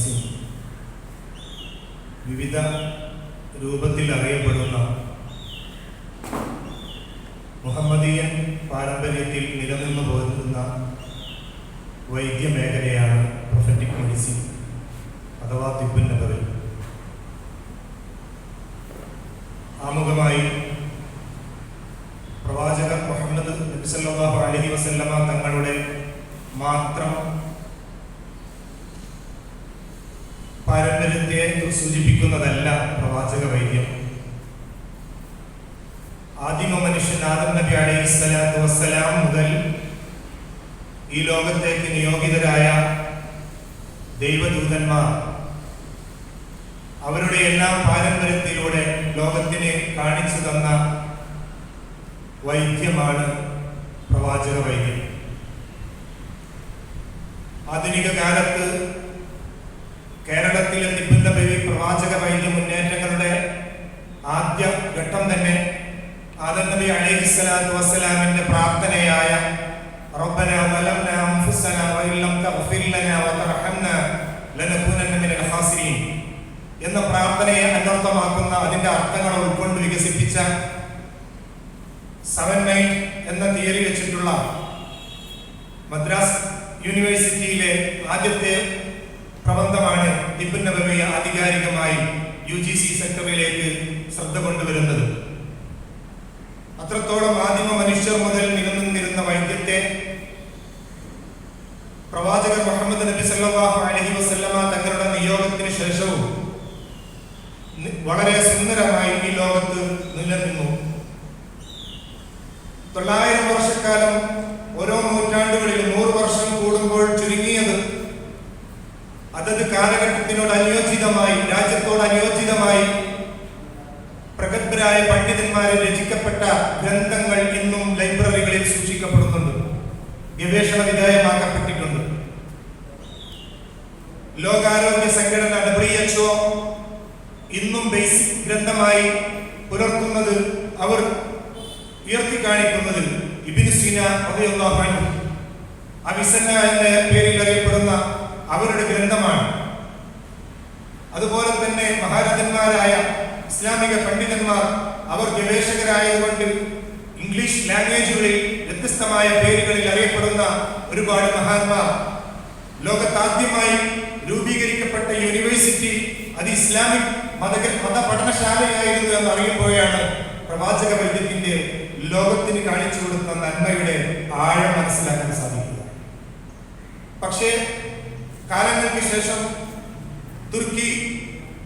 Medicine വിവിധ രൂപത്തിൽ അറിയപ്പെടുന്ന മുഹമ്മദീയൻ പാരമ്പര്യത്തിൽ നിലനിന്നു പോരുന്ന വൈദ്യമേഖലയാണ് പ്രൊഫറ്റിക് മെഡിസിൻ അഥവാ തിബുൻ നബവി ആമുഖമായി പ്രവാചകർ മുഹമ്മദ് അലൈഹി വസല്ലമ തങ്ങളുടെ മാത്രം പാരമ്പര്യത്തെ സൂചിപ്പിക്കുന്നതല്ല പ്രവാചക വൈദ്യം. ആദിമ മനുഷ്യൻ ആദം നബി അലൈഹി സ്വലാത്തു വസ്സലാം മുതൽ ഈ ലോകത്തേക്ക് നിയോഗിതരായ ദൈവദൂതന്മാർ അവരുടെ എല്ലാ പാരമ്പര്യത്തിലൂടെ ലോകത്തിനെ കാണിച്ചു തന്ന വൈദ്യമാണ് പ്രവാചക വൈദ്യം. ആധുനിക കാലത്ത് കേരളത്തിലെ നിബന്ധ ബേബി പ്രവാചക വൈദ്യ മുന്നേറ്റങ്ങളുടെ ആദ്യ ഘട്ടം തന്നെ ആദം അലൈഹി സ്വലാത്തു വസ്സലാമിന്റെ പ്രാർത്ഥനയായ വലംന അൻഫുസന വഇല്ലം തഗ്ഫിർ ലനാ വതർഹംന ലനകൂനന്ന മിനൽ ഖാസിരീൻ എന്ന പ്രാർത്ഥനയെ അന്വർത്ഥമാക്കുന്ന അതിന്റെ അർത്ഥങ്ങൾ ഉൾക്കൊണ്ട് വികസിപ്പിച്ച സെവൻ നൈൻ എന്ന തിയറി വെച്ചിട്ടുള്ള മദ്രാസ് യൂണിവേഴ്സിറ്റിയിലെ ആദ്യത്തെ പ്രബന്ധമാണ് ഇബിൻ ആധികാരികമായി യു ജി സി സെക്ടറിലേക്ക് ശ്രദ്ധ കൊണ്ടുവരുന്നത്. അത്രത്തോളം ആദിമ മനുഷ്യർ മുതൽ നിലനിന്നിരുന്ന വൈദ്യത്തെ പ്രവാചകർ മുഹമ്മദ് നബി സല്ലല്ലാഹു അലൈഹി വസല്ലമ തങ്ങളുടെ നിയോഗത്തിന് ശേഷവും വളരെ സുന്ദരമായി ഈ ലോകത്ത് നിലനിന്നു. തൊള്ളായിരം വർഷക്കാലം ഓരോ നൂറ്റാണ്ടുകളിൽ നൂറ് വർഷം കൂടുമ്പോൾ ചുരുങ്ങിയത് രചിക്കപ്പെട്ട ഗ്രന്ഥങ്ങൾ ഇന്നും ലൈബ്രറികളിൽ സൂക്ഷിക്കപ്പെടുന്നുണ്ട്. ഗവേഷണ വിധേയമാക്കപ്പെട്ടിട്ടുണ്ട്. ലോകാരോഗ്യ സംഘടന ഡബ്ല്യു എച്ച്ഒ ഇന്നും ബേസിക് ഗ്രന്ഥമായി പുലർത്തുന്നത് അവർ ഉയർത്തി കാണിക്കുന്നത് ഇബിന് സീന അവിസന്ന എന്ന പേരിൽ അറിയപ്പെടുന്ന അവരുടെ ഗ്രന്ഥമാണ്. അതുപോലെ തന്നെ മഹാരാജന്മാരായ ഇസ്ലാമിക പണ്ഡിതന്മാർ അവർ ഗവേഷകരായതുകൊണ്ട് ഇംഗ്ലീഷ് ലാംഗ്വേജുകളിൽ വ്യത്യസ്തമായ പേരുകളിൽ അറിയപ്പെടുന്ന ഒരുപാട് മഹാന്മാർ ലോകത്താദ്യമായി രൂപീകരിക്കപ്പെട്ട യൂണിവേഴ്സിറ്റി അത് ഇസ്ലാമിക് മത മതപഠനശാലയായിരുന്നു എന്ന് അറിയുമ്പോഴാണ് പ്രവാചക വൈദ്യത്തിന്റെ ലോകത്തിന് കാണിച്ചു കൊടുത്ത നന്മയുടെ ആഴം മനസ്സിലാക്കാൻ സാധിക്കുക. പക്ഷേ കാലങ്ങൾക്ക് ശേഷം തുർക്കി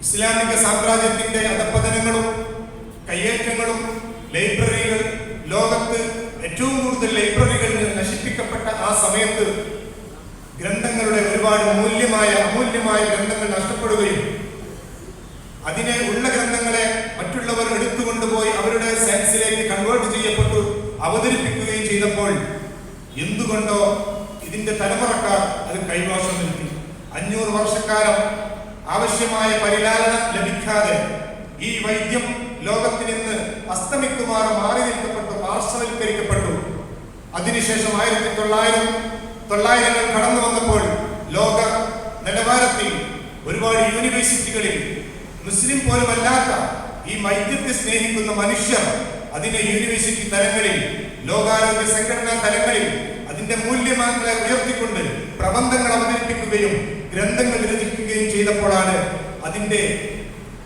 ഇസ്ലാമിക സാമ്രാജ്യത്തിന്റെ അധപ്പതനങ്ങളും കയ്യേറ്റങ്ങളും ലൈബ്രറികൾ ലോകത്ത് ഏറ്റവും കൂടുതൽ ലൈബ്രറികൾ നശിപ്പിക്കപ്പെട്ട ആ സമയത്ത് ഗ്രന്ഥങ്ങളുടെ ഒരുപാട് മൂല്യമായ അമൂല്യമായ ഗ്രന്ഥങ്ങൾ നഷ്ടപ്പെടുകയും അതിനെ ഉള്ള ഗ്രന്ഥങ്ങളെ മറ്റുള്ളവർ എടുത്തുകൊണ്ടുപോയി അവരുടെ സയൻസിലേക്ക് കൺവേർട്ട് ചെയ്യപ്പെട്ടു അവതരിപ്പിക്കുകയും ചെയ്തപ്പോൾ എന്തുകൊണ്ടോ ഇതിന്റെ തലമുറക്കാർ അത് കൈവശം നൽകി അഞ്ഞൂറ് വർഷക്കാലം ആവശ്യമായ പരിലാലനം ലഭിക്കാതെ ഈ വൈദ്യം ലോകത്തിൽ നിന്ന് അസ്തമിക്കുമാറ മാറി നിൽക്കപ്പെട്ടു പാർശ്വവൽക്കരിക്കപ്പെട്ടു. അതിനുശേഷം ആയിരത്തി തൊള്ളായിരം തൊള്ളായിരങ്ങൾ കടന്നു വന്നപ്പോൾ ലോക നിലവാരത്തിൽ ഒരുപാട് യൂണിവേഴ്സിറ്റികളിൽ മുസ്ലിം പോലുമല്ലാത്ത ഈ മൈത്യത്തെ സ്നേഹിക്കുന്ന മനുഷ്യർ അതിനെ യൂണിവേഴ്സിറ്റി തലങ്ങളിൽ ലോകാരോഗ്യ സംഘടനാ തലങ്ങളിൽ അതിന്റെ മൂല്യമാനങ്ങളെ ഉയർത്തിക്കൊണ്ട് പ്രബന്ധങ്ങൾ അവതരിപ്പിക്കുകയും ഗ്രന്ഥങ്ങൾ രചിക്കുകയും ചെയ്തപ്പോഴാണ് അതിന്റെ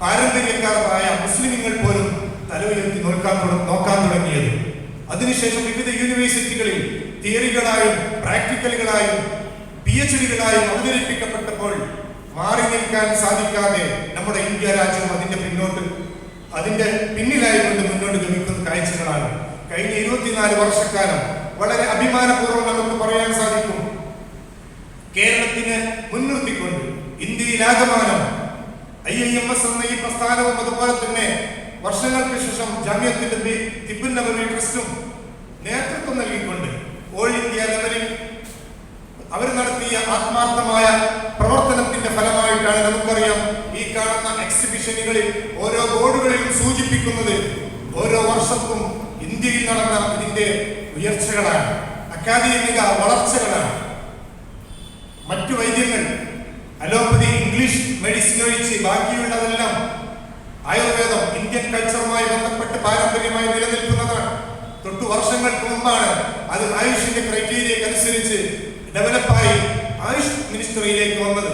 പാരമ്പര്യക്കാരായ മുസ്ലിമുകൾ പോലും തല നോക്കാൻ നോക്കാൻ തുടങ്ങിയത്. അതിനുശേഷം വിവിധ യൂണിവേഴ്സിറ്റികളിൽ തിയറികളായും പ്രാക്ടിക്കലുകളായും പി എച്ച് ഡികളായും അവതരിപ്പിക്കപ്പെട്ടപ്പോൾ മാറി നിൽക്കാൻ സാധിക്കാതെ നമ്മുടെ ഇന്ത്യ രാജ്യം അതിന്റെ പിന്നോട്ട് അതിന്റെ പിന്നിലായി കൊണ്ട് മുന്നോട്ട് ഗമിക്കുന്ന കാഴ്ചകളാണ്. കഴിഞ്ഞ ഇരുപത്തിനാല് വർഷക്കാലം വളരെ അഭിമാനപൂർവം നമുക്ക് പറയാൻ സാധിക്കും. കേരളത്തിനെ മുൻനിർത്തിക്കൊണ്ട് ഇന്ത്യയിലാകമാനം ഐ ഐ എം എസ് എന്ന ഈ പ്രസ്ഥാനവും അതുപോലെ തന്നെ വർഷങ്ങൾക്ക് ശേഷം ജാമ്യത്തിന്റെ തിബുൻ നബവി ട്രസ്റ്റും നേതൃത്വം നൽകിക്കൊണ്ട് ഓൾ ഇന്ത്യ ലെവലിൽ അവർ നടത്തിയ ആത്മാർത്ഥമായ പ്രവർത്തനത്തിന്റെ ഫലമായിട്ടാണ് നമുക്കറിയാം ഈ കാണുന്ന എക്സിബിഷനുകളിൽ ഓരോ ബോർഡുകളിലും സൂചിപ്പിക്കുന്നത് ഓരോ വർഷത്തും ഇന്ത്യയിൽ നടന്ന ഇതിന്റെ ഉയർച്ചകളാണ്. അക്കാദമിക വളർച്ചകളാണ്. മറ്റു വൈദ്യങ്ങൾ അലോപ്പതി ഇംഗ്ലീഷ് മെഡിസിൻ ഒഴിച്ച് ബാക്കിയുള്ളതെല്ലാം ആയുർവേദം ഇന്ത്യൻ കൾച്ചറുമായി ബന്ധപ്പെട്ട് പാരമ്പര്യമായി നിലനിൽക്കുന്നതാണ്. തൊട്ടു വർഷങ്ങൾക്ക് മുമ്പാണ് അത് ആയുഷിന്റെ ക്രൈറ്റീരിയക്ക് അനുസരിച്ച് ഡെവലപ്പായി ആയുഷ് മിനിസ്ട്രിയിലേക്ക് വന്നത്.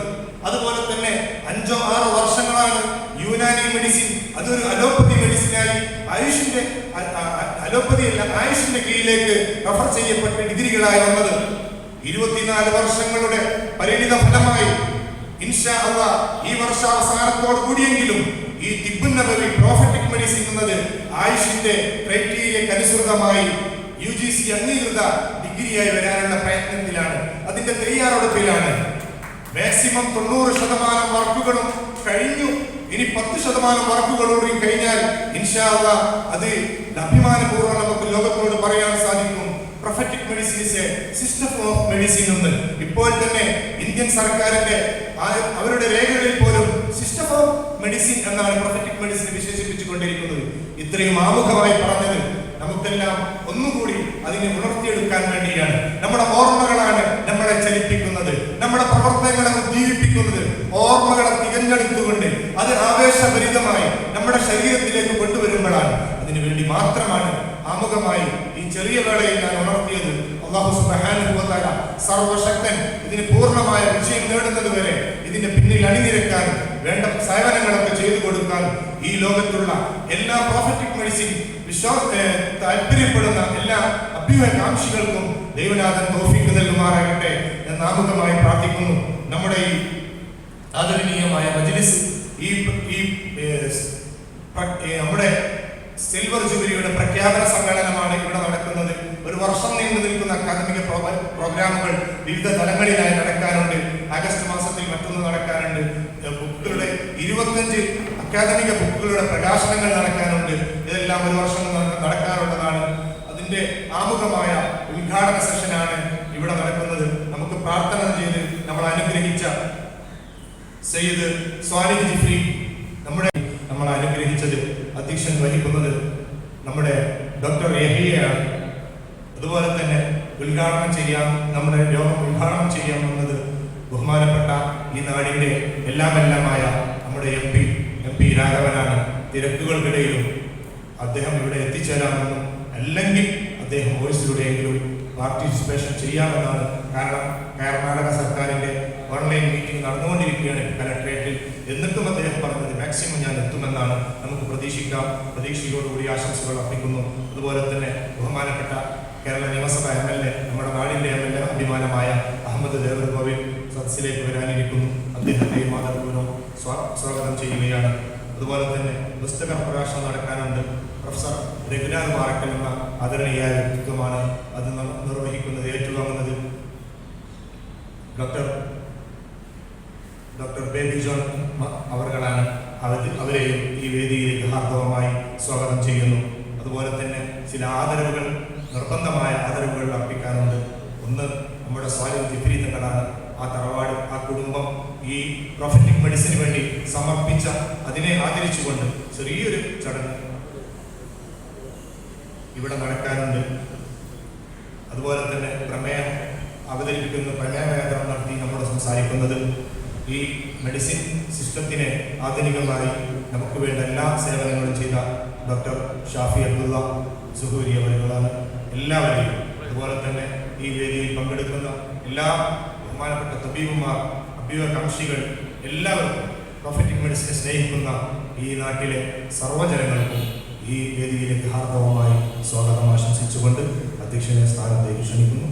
അതുപോലെ തന്നെ അഞ്ചോ ആറോ വർഷങ്ങളാണ് യുനാനി മെഡിസിൻ അതൊരു അലോപ്പതി മെഡിസിനായി ആയുഷിന്റെ അലോപ്പതി അല്ല ആയുഷിന്റെ കീഴിലേക്ക് റഫർ ചെയ്യപ്പെട്ട ഡിഗ്രികളായി വന്നത്. ഇരുപത്തിനാല് വർഷങ്ങളുടെ പരിണിത ഫലമായി ഈ വർഷാവസാനത്തോട് കൂടിയെങ്കിലും ഈ തിബുൻ നബവി പ്രോഫറ്റിക് മെഡിസിൻ എന്നത് ആയുഷിന്റെ ക്രൈറ്റീരിയക്ക് അനുസൃതമായി യു ജി സി അംഗീകൃത ഡിഗ്രിയായി വരാനുള്ള പ്രയത്നത്തിലാണ്. അതിന്റെ തയ്യാറെടുപ്പിലാണ്. മാക്സിമം തൊണ്ണൂറ് ശതമാനം വർക്കുകളും കഴിഞ്ഞു. ഇനി പത്ത് ശതമാനം വർക്കുകളോടും കഴിഞ്ഞാൽ ഇൻഷാ അത് അഭിമാനപൂർവം നമുക്ക് ലോകത്തോട് പറയാൻ സാധിക്കും. Prophetic medicine is a system of medicine എന്ന്. ഇപ്പോൾ തന്നെ ഇന്ത്യൻ സർക്കാരിന്റെ അവരുടെ രേഖകളിൽ പോലും സിസ്റ്റം ഓഫ് മെഡിസിൻ എന്നാണ് പ്രൊഫറ്റിക് മെഡിസിൻ വിശേഷിപ്പിച്ചുകൊണ്ടിരിക്കുന്നത്. ഇത്രയും ആമുഖമായി പറഞ്ഞത് നമുക്കെല്ലാം ഒന്നുകൂടി അതിനെ ഉണർത്തിയെടുക്കാൻ വേണ്ടിയാണ്. നമ്മുടെ ഓർമ്മകളാണ് നമ്മളെ ചലിപ്പിക്കുന്നത്. നമ്മുടെ പ്രവർത്തനങ്ങളെ ഉദ്ദീപിപ്പിക്കുന്നത് ഓർമ്മകളെ തികഞ്ഞെടുത്തുകൊണ്ട് അത് ആവേശഭരിതമായി നമ്മുടെ ശരീരത്തിലേക്ക് കൊണ്ടുവരുമ്പോഴാണ്. അതിനു വേണ്ടി മാത്രമാണ് ആമുഖമായി ഈ ചെറിയ വേളയിൽ ഞാൻ ഉണർത്തിയത് അള്ളാഹു സർവശക്തൻ ഇതിന് പൂർണമായ വിജയം നേടുന്നത് വരെ ഇതിന്റെ പിന്നിൽ അണിനിരക്കാൻ വേണ്ട സേവനങ്ങളൊക്കെ ചെയ്തു കൊടുക്കാൻ ഈ ലോകത്തുള്ള എല്ലാ പ്രോഫറ്റിക് മെഡിസിൻ വിശ്വാസ താല്പര്യപ്പെടുന്ന എല്ലാ അഭ്യുകാംക്ഷികൾക്കും ദൈവനാഥൻ തോഫിക്ക് നൽകുമാറാകട്ടെ എന്ന് ആമുഖമായി പ്രാർത്ഥിക്കുന്നു. നമ്മുടെ ഈ ആദരണീയമായ മജ്ലിസ് ഈ നമ്മുടെ സിൽവർ ജൂബിലിയുടെ പ്രഖ്യാപന സമ്മേളനമാണ് ഇവിടെ നടക്കുന്നത്. ഒരു വർഷം നീണ്ടു നിൽക്കുന്ന അക്കാദമിക പ്രോഗ്രാമുകൾ വിവിധ തലങ്ങളിലായി നടക്കാനുണ്ട്. ആഗസ്റ്റ് മാസത്തിൽ മറ്റൊന്ന് നടക്കാനുണ്ട്. ബുക്കുകളുടെ ഇരുപത്തഞ്ച് അക്കാദമിക ബുക്കുകളുടെ പ്രകാശനങ്ങൾ നടക്കാനുണ്ട്. ഇതെല്ലാം ഒരു വർഷം നട- നടക്കാനുള്ളതാണ്. അതിന്റെ ആമുഖമായ ഉദ്ഘാടന സെഷനാണ് ഇവിടെ നടക്കുന്നത്. നമുക്ക് പ്രാർത്ഥന ചെയ്ത് നമ്മൾ അനുഗ്രഹിച്ച സയ്യിദ് സ്വാലിഹ് ജിഫ്രി നമ്മുടെ അധ്യക്ഷൻ വഹിക്കുന്നത് നമ്മുടെ ഡോക്ടർ എഹിയാണ് അതുപോലെ തന്നെ ഉദ്ഘാടനം ചെയ്യാം നമ്മുടെ രോഗം ഉദ്ഘാടനം ചെയ്യാമെന്നത് ബഹുമാനപ്പെട്ട ഈ നാടിന്റെ എല്ലാം എല്ലാമായ നമ്മുടെ എം പി എം പി രാഘവനാണ്. തിരക്കുകൾക്കിടയിലും അദ്ദേഹം ഇവിടെ എത്തിച്ചേരാമെന്നും അല്ലെങ്കിൽ അദ്ദേഹം വോയിസിലൂടെയെങ്കിലും പാർട്ടിസിപ്പേഷൻ ചെയ്യാമെന്നാണ് കാരണം. കർണാടക സർക്കാരിന്റെ ഓൺലൈൻ മീറ്റിംഗ് നടന്നുകൊണ്ടിരിക്കുകയാണ് കലക്ട്രേറ്റിൽ. എന്നിട്ടും അദ്ദേഹം മാക്സിമം ഞാൻ എത്തുമെന്നാണ് നമുക്ക് പ്രതീക്ഷിക്കാം. പ്രതീക്ഷയോടുകൂടി ആശംസകൾ അർപ്പിക്കുന്നു. അതുപോലെ തന്നെ ബഹുമാനപ്പെട്ട കേരള നിയമസഭ എം എൽ എ നമ്മുടെ നാടിന്റെ എം എൽ എ അഭിമാനമായ അഹമ്മദ് ദേവർ കോവിൽ സദസ്സിലേക്ക് വരാനിരിക്കുന്നു. അദ്ദേഹത്തെയും മാതൃപൂർവം സ്വാ- സ്വാഗതം ചെയ്യുകയാണ്. അതുപോലെ തന്നെ പുസ്തക പ്രകാശനം നടക്കാനുണ്ട്. പ്രൊഫസർ രഘുനാഥ് മാറക്കൽ എന്ന ആദരണീയായ വ്യക്തിത്വമാണ് അത് നിർവഹിക്കുന്നത് ഏറ്റുവാങ്ങുന്നത് ഡോക്ടർ ഡോക്ടർ ബേബി ജോൺ മ- അവർകളാണ് അവർ അവരെയും ഈ വേദിയിലേക്ക് ഹാർദവമായി സ്വാഗതം ചെയ്യുന്നു. അതുപോലെ തന്നെ ചില ആദരവുകൾ നിർബന്ധമായ ആദരവുകൾ അർപ്പിക്കാനുണ്ട് ഒന്ന് നമ്മുടെ സ്വാലിം വിപരീതങ്ങളാണ്. തങ്ങളാണ് ആ തറവാട് ആ കുടുംബം ഈ പ്രൊഫറ്റിക് മെഡിസിന് വേണ്ടി സമർപ്പിച്ച അതിനെ ആദരിച്ചുകൊണ്ട് ചെറിയൊരു ചടങ്ങ് ഇവിടെ നടക്കാനുണ്ട് അതുപോലെ തന്നെ പ്രമേയം അവതരിപ്പിക്കുന്ന പ്രമേയവേദനം നടത്തി നമ്മൾ സംസാരിക്കുന്നത് ഈ മെഡിസിൻ സിസ്റ്റത്തിനെ ആധുനികമായി നമുക്ക് വേണ്ട എല്ലാ സേവനങ്ങളും ചെയ്ത ഡോക്ടർ ഷാഫി അബ്ദുള്ള സുഹൂരി അവരുകളാണ് എല്ലാവരെയും അതുപോലെ തന്നെ ഈ വേദിയിൽ പങ്കെടുക്കുന്ന എല്ലാ ബഹുമാനപ്പെട്ട തബീബുമാർ അഭ്യൂഹകാംക്ഷികൾ എല്ലാവർക്കും പ്രൊഫറ്റിക് മെഡിസിനെ സ്നേഹിക്കുന്ന ഈ നാട്ടിലെ സർവജനങ്ങൾക്കും ഈ വേദിയിലേക്ക് ഹാർദവമായി സ്വാഗതം ആശംസിച്ചുകൊണ്ട് അധ്യക്ഷനെ സ്ഥാനത്തേക്ക് ക്ഷണിക്കുന്നു.